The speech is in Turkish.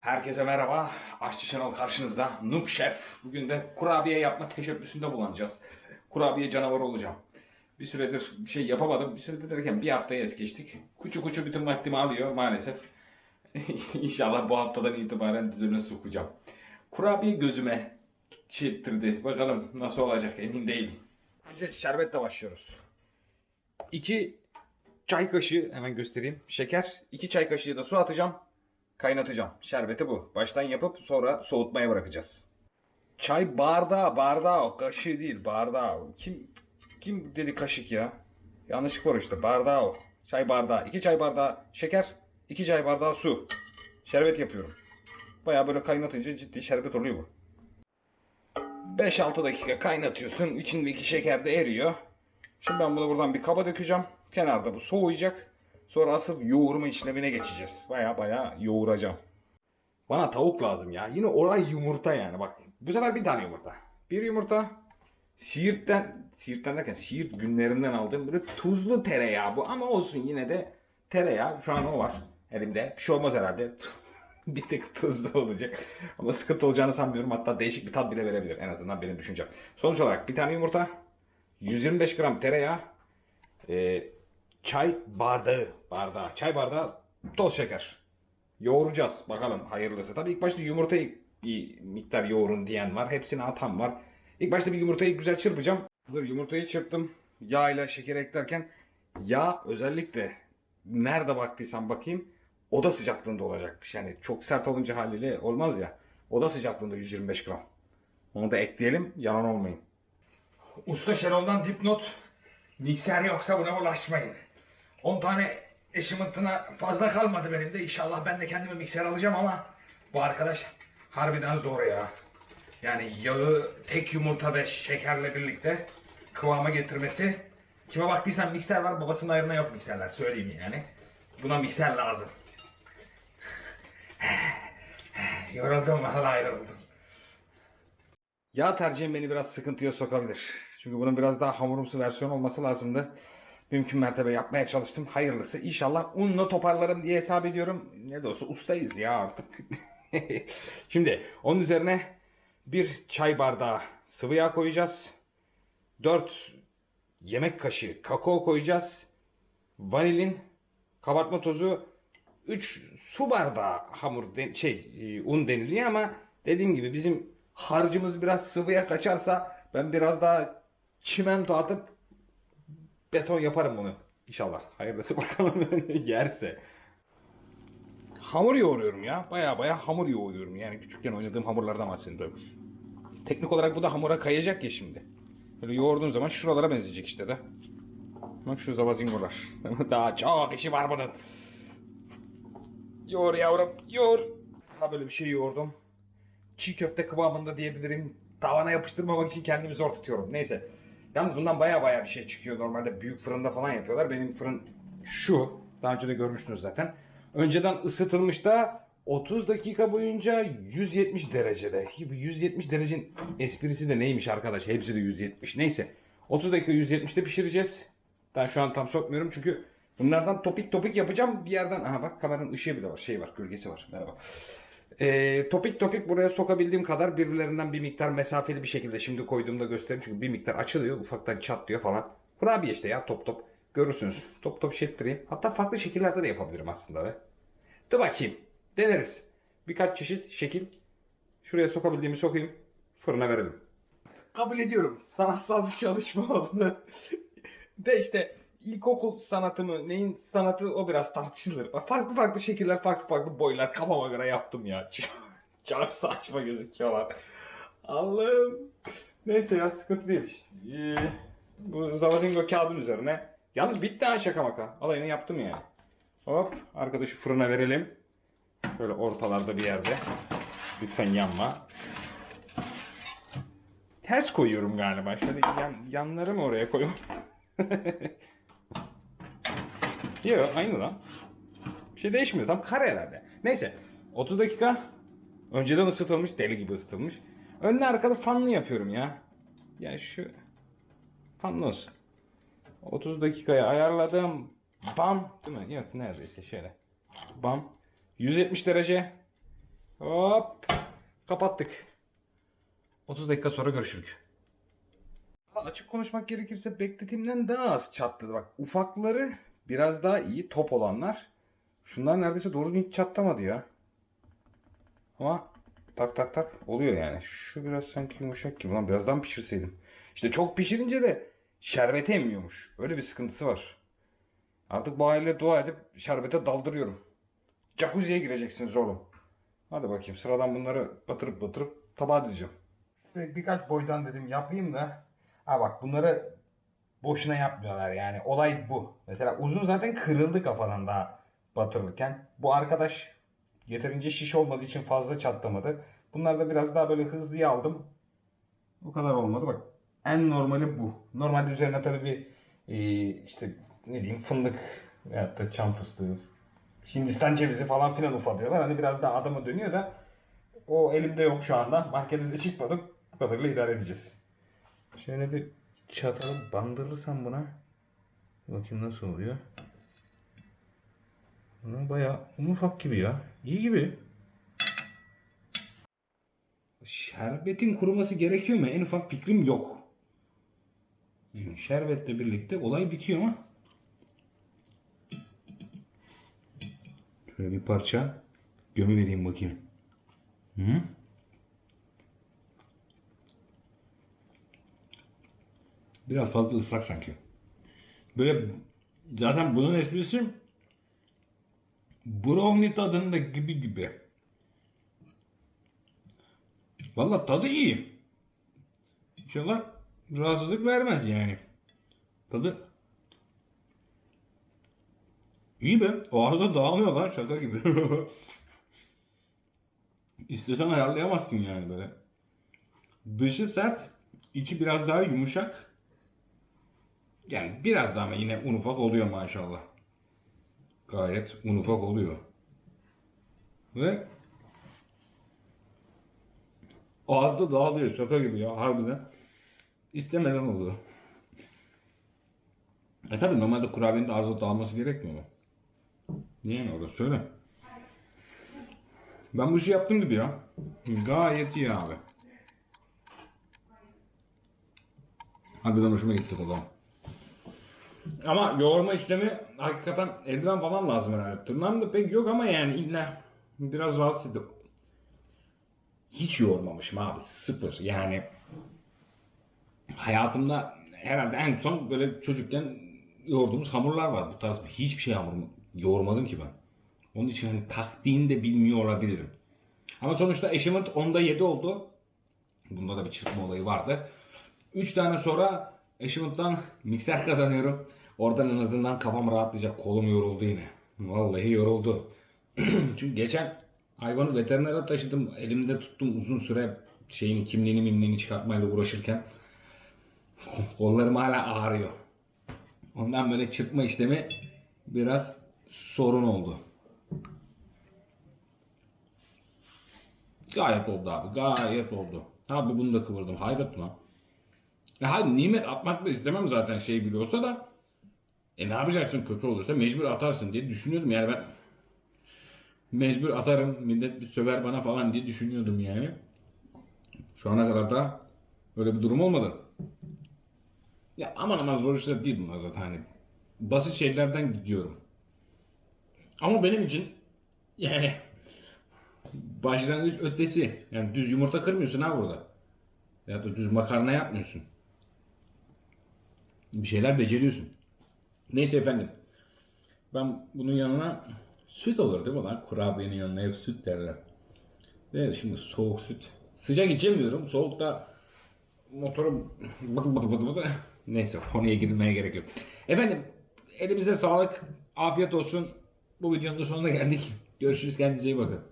Herkese merhaba. Aşçı Şenol karşınızda. Noob Şef. Bugün de kurabiye yapma teşebbüsünde bulunacağız. Kurabiye canavarı olacağım. Bir süredir bir şey yapamadım. Bir süredir derken bir haftaya es geçtik. Kuçu kuçu bütün vaktimi alıyor maalesef. İnşallah bu haftadan itibaren düzenine sokacağım. Kurabiye gözüme çittirdi. Bakalım nasıl olacak emin değilim. Önce şerbetle başlıyoruz. 2 çay kaşığı hemen göstereyim. Şeker. 2 çay kaşığı da su atacağım. Kaynatacağım. Şerbeti bu. Baştan yapıp sonra soğutmaya bırakacağız. Çay bardağı, bardağı kaşığı değil, bardağı. Kim kim dedi kaşık ya? Yanlışlık var işte. Bardağı o. Çay bardağı. 2 çay bardağı şeker, 2 çay bardağı su. Şerbet yapıyorum. Bayağı böyle kaynatınca ciddi şerbet oluyor bu. 5-6 dakika kaynatıyorsun. İçindeki şeker de eriyor. Şimdi ben bunu buradan bir kaba dökeceğim. Kenarda bu soğuyacak. Sonra asıl yoğurma işlemine geçeceğiz. Baya baya yoğuracağım. Bana tavuk lazım ya. Yine olay yumurta yani. Bak bu sefer bir tane yumurta. Bir yumurta. Siirt'ten, Siirt'ten derken Siirt günlerinden aldığım böyle tuzlu tereyağı bu. Ama olsun yine de tereyağı. Şu an o var elimde. Bir şey olmaz herhalde. bir tık tuzlu olacak. Ama sıkıntı olacağını sanmıyorum. Hatta değişik bir tat bile verebilir. En azından benim düşüncem. Sonuç olarak bir tane yumurta. 125 gram tereyağı. Ee, çay bardağı. Bardağı. Çay bardağı toz şeker. Yoğuracağız. Bakalım hayırlısı. Tabii ilk başta yumurtayı bir miktar yoğurun diyen var. Hepsini atan var. İlk başta bir yumurtayı güzel çırpacağım. Hazır yumurtayı çırptım. Yağ ile şeker eklerken yağ özellikle nerede baktıysam bakayım oda sıcaklığında olacakmış. Yani çok sert olunca haliyle olmaz ya. Oda sıcaklığında 125 gram. Onu da ekleyelim. Yalan olmayın. Usta Şenol'dan dipnot. Mikser yoksa buna ulaşmayın. 10 tane eşimintına fazla kalmadı benim de. İnşallah ben de kendime mikser alacağım ama bu arkadaş harbiden zor ya. Yani yağı tek yumurta ve şekerle birlikte kıvama getirmesi. Kime baktıysan mikser var babasının ayrına yok mikserler söyleyeyim yani. Buna mikser lazım. yoruldum vallahi yoruldum. Yağ tercihim beni biraz sıkıntıya sokabilir. Çünkü bunun biraz daha hamurumsu versiyon olması lazımdı. Mümkün mertebe yapmaya çalıştım. Hayırlısı. İnşallah unla toparlarım diye hesap ediyorum. Ne de olsa ustayız ya artık. Şimdi onun üzerine bir çay bardağı sıvı yağ koyacağız. 4 yemek kaşığı kakao koyacağız. Vanilin, kabartma tozu, 3 su bardağı hamur de- şey e, un deniliyor ama dediğim gibi bizim harcımız biraz sıvıya kaçarsa ben biraz daha çimento atıp beton yaparım bunu. İnşallah. Hayırlısı bakalım yerse. Hamur yoğuruyorum ya. Baya baya hamur yoğuruyorum. Yani küçükken oynadığım hamurlardan bahsediyorum. Teknik olarak bu da hamura kayacak ya şimdi. Böyle yoğurduğun zaman şuralara benzeyecek işte de. Bak şu zavazingolar. Daha çok işi var bunun. Yoğur yavrum, yoğur. Ha böyle bir şey yoğurdum. Çiğ köfte kıvamında diyebilirim. Tavana yapıştırmamak için kendimi zor tutuyorum. Neyse. Yalnız bundan baya baya bir şey çıkıyor. Normalde büyük fırında falan yapıyorlar. Benim fırın şu. Daha önce de görmüştünüz zaten. Önceden ısıtılmış da 30 dakika boyunca 170 derecede. Bu 170 derecenin esprisi de neymiş arkadaş? Hepsi de 170. Neyse. 30 dakika 170'te pişireceğiz. Ben şu an tam sokmuyorum çünkü bunlardan topik topik yapacağım. Bir yerden aha bak kameranın ışığı bile var. Şey var, gölgesi var. Merhaba. Ee, topik topik buraya sokabildiğim kadar birbirlerinden bir miktar mesafeli bir şekilde şimdi koyduğumda göstereyim. Çünkü bir miktar açılıyor, ufaktan çatlıyor falan. Kurabiye işte ya top top. Görürsünüz. Top top şekilleri. Hatta farklı şekillerde de yapabilirim aslında be. Dur bakayım. Deneriz. Birkaç çeşit şekil. Şuraya sokabildiğimi sokayım. Fırına verelim. Kabul ediyorum. Sanatsal bir çalışma oldu. de işte ilkokul sanatı mı neyin sanatı o biraz tartışılır. Farklı farklı şekiller farklı farklı boylar kafama göre yaptım ya. Çok saçma gözüküyorlar. Allah'ım. Neyse ya sıkıntı değil. Ee, bu Zavazingo kağıdın üzerine. Yalnız bitti ha şaka maka. Alayını yaptım yani. Hop arkadaşı fırına verelim. Şöyle ortalarda bir yerde. Lütfen yanma. Ters koyuyorum galiba. Şöyle yan, yanları mı oraya koyuyorum? Yok aynı lan. Bir şey değişmiyor. Tam kare herhalde. Neyse. 30 dakika önceden ısıtılmış. Deli gibi ısıtılmış. Önlü arkalı fanlı yapıyorum ya. Ya şu fanlı olsun. 30 dakikaya ayarladım. Bam. Değil mi? Yok neredeyse şöyle. Bam. 170 derece. Kapattık. 30 dakika sonra görüşürük. Açık konuşmak gerekirse beklediğimden daha az çatladı. Bak ufakları biraz daha iyi top olanlar. Şunlar neredeyse doğru hiç çatlamadı ya. Ama tak tak tak oluyor yani. Şu biraz sanki yumuşak gibi. Lan birazdan pişirseydim. İşte çok pişirince de şerbete emmiyormuş. Öyle bir sıkıntısı var. Artık bu aile dua edip şerbete daldırıyorum. Jacuzziye gireceksiniz oğlum. Hadi bakayım sıradan bunları batırıp batırıp tabağa dizeceğim. Birkaç boydan dedim yapayım da. Ha bak bunları boşuna yapmıyorlar yani. Olay bu. Mesela uzun zaten kırıldı kafadan daha batırırken. Bu arkadaş yeterince şiş olmadığı için fazla çatlamadı. Bunlar da biraz daha böyle hızlıya aldım. O kadar olmadı bak. En normali bu. Normalde üzerine tabii bir e, işte ne diyeyim fındık veyahut da çam fıstığı, Hindistan cevizi falan filan ufalıyorlar. Hani biraz daha adama dönüyor da o elimde yok şu anda. Markete de çıkmadım. Bu kadarıyla idare edeceğiz. Şöyle bir çatalı bandırırsam buna bakayım nasıl oluyor. Buna bayağı ufak gibi ya. İyi gibi. Şerbetin kuruması gerekiyor mu? En ufak fikrim yok. Şerbetle birlikte olay bitiyor ama Şöyle bir parça gömü vereyim bakayım. Hı? Biraz fazla ıslak sanki. Böyle zaten bunun esprisi brownie tadında gibi gibi. Valla tadı iyi. İnşallah rahatsızlık vermez yani. Tadı İyi be. O arada dağılmıyor lan şaka gibi. İstesen ayarlayamazsın yani böyle. Dışı sert, içi biraz daha yumuşak. Yani biraz daha ama yine un ufak oluyor maşallah. Gayet un ufak oluyor. Ve ağızda dağılıyor şaka gibi ya harbiden. İstemeden oluyor. E tabi normalde kurabiyenin de ağızda dağılması gerekmiyor mu? Niye ne orada söyle. Ben bu işi yaptım gibi ya. Gayet iyi abi. Harbiden hoşuma gitti tadı. Ama yoğurma işlemi hakikaten eldiven falan lazım herhalde. Tırnağım da pek yok ama yani illa biraz rahatsız ediyor. Hiç yoğurmamışım abi. Sıfır. Yani hayatımda herhalde en son böyle çocukken yoğurduğumuz hamurlar var. Bu tarz hiçbir şey hamur yoğurmadım ki ben. Onun için hani taktiğini de bilmiyor olabilirim. Ama sonuçta achievement 10'da 7 oldu. Bunda da bir çırpma olayı vardı. 3 tane sonra achievement'tan mikser kazanıyorum. Oradan en azından kafam rahatlayacak. Kolum yoruldu yine. Vallahi yoruldu. Çünkü geçen hayvanı veterinere taşıdım. Elimde tuttum uzun süre şeyini kimliğini mimliğini çıkartmayla uğraşırken kollarım hala ağrıyor. Ondan böyle çırpma işlemi biraz sorun oldu. Gayet oldu abi. Gayet oldu. Abi bunu da kıvırdım. Hayret lan. Ya hayır nimet atmak da istemem zaten şey biliyorsa da. E ne yapacaksın kötü olursa mecbur atarsın diye düşünüyordum yani ben. Mecbur atarım millet bir söver bana falan diye düşünüyordum yani. Şu ana kadar da öyle bir durum olmadı. Ya aman aman zor işler değil bunlar zaten hani. Basit şeylerden gidiyorum. Ama benim için yani başlangıç ötesi. Yani düz yumurta kırmıyorsun ha burada. Ya da düz makarna yapmıyorsun. Bir şeyler beceriyorsun. Neyse efendim. Ben bunun yanına süt olur değil mi lan? Kurabiyenin yanına hep süt derler. Ve şimdi soğuk süt. Sıcak içemiyorum. Soğukta motorum bık bık bık bık. Neyse konuya girmeye gerek yok. Efendim elimize sağlık. Afiyet olsun. Bu videonun da sonuna geldik. Görüşürüz. Kendinize iyi bakın.